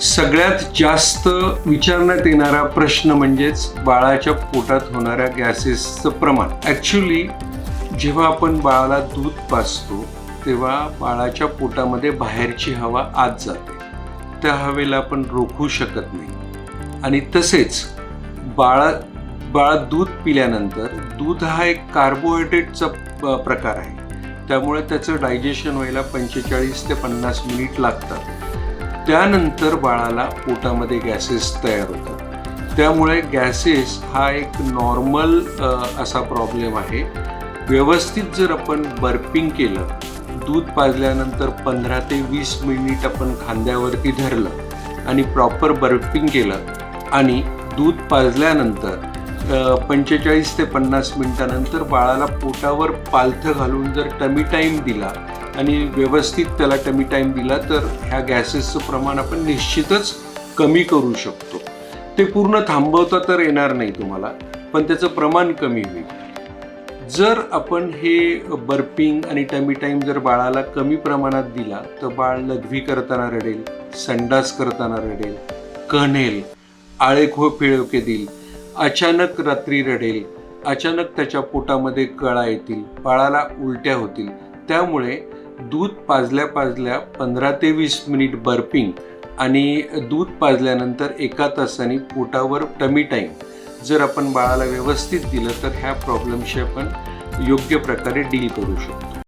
सगळ्यात जास्त विचारण्यात येणारा प्रश्न म्हणजेच बाळाच्या पोटात होणाऱ्या गॅसेसचं प्रमाण. ॲक्च्युली जेव्हा आपण बाळाला दूध पाजतो तेव्हा बाळाच्या पोटामध्ये बाहेरची हवा आत जाते. त्या हवेला आपण रोखू शकत नाही. आणि तसेच बाळा बाळा दूध पिल्यानंतर दूध हा एक कार्बोहायड्रेटचा प- प्रकार आहे. त्यामुळे त्याचं डायजेशन व्हायला पंचेचाळीस ते पन्नास मिनिट लागतात. त्यानंतर बाळाला पोटामध्ये गॅसेस तयार होतात. त्यामुळे गॅसेस हा एक नॉर्मल असा प्रॉब्लेम आहे. व्यवस्थित जर आपण बर्पिंग केलं दूध पाजल्यानंतर पंधरा ते वीस मिनिट आपण खांद्यावरती धरलं आणि प्रॉपर बर्पिंग केलं आणि दूध पाजल्यानंतर पंचेचाळीस ते पन्नास मिनिटानंतर बाळाला पोटावर पालथं घालून जर टमी टाईम दिला आणि व्यवस्थित त्याला टमी टाईम दिला तर ह्या गॅसेसचं प्रमाण आपण निश्चितच कमी करू शकतो. ते पूर्ण थांबवता तर येणार नाही तुम्हाला पण त्याचं प्रमाण कमी होईल. जर आपण हे बर्पिंग आणि टमी टाईम जर बाळाला कमी प्रमाणात दिला तर बाळ लघवी करताना रडेल संडास करताना रडेल कणेल आळेखो पिळवके देईल अचानक रात्री रडेल अचानक त्याच्या पोटामध्ये कळा येतील बाळाला उलट्या होतील त्यामुळे दूध पाजल्या पाजल्या पंधरा ते वीस मिनिट बर्पिंग आणि दूध पाजल्यानंतर एका तासाने पोटावर टमी टाईम जर आपण बाळाला व्यवस्थित दिलं तर ह्या प्रॉब्लेमशी आपण योग्य प्रकारे डील करू शकतो.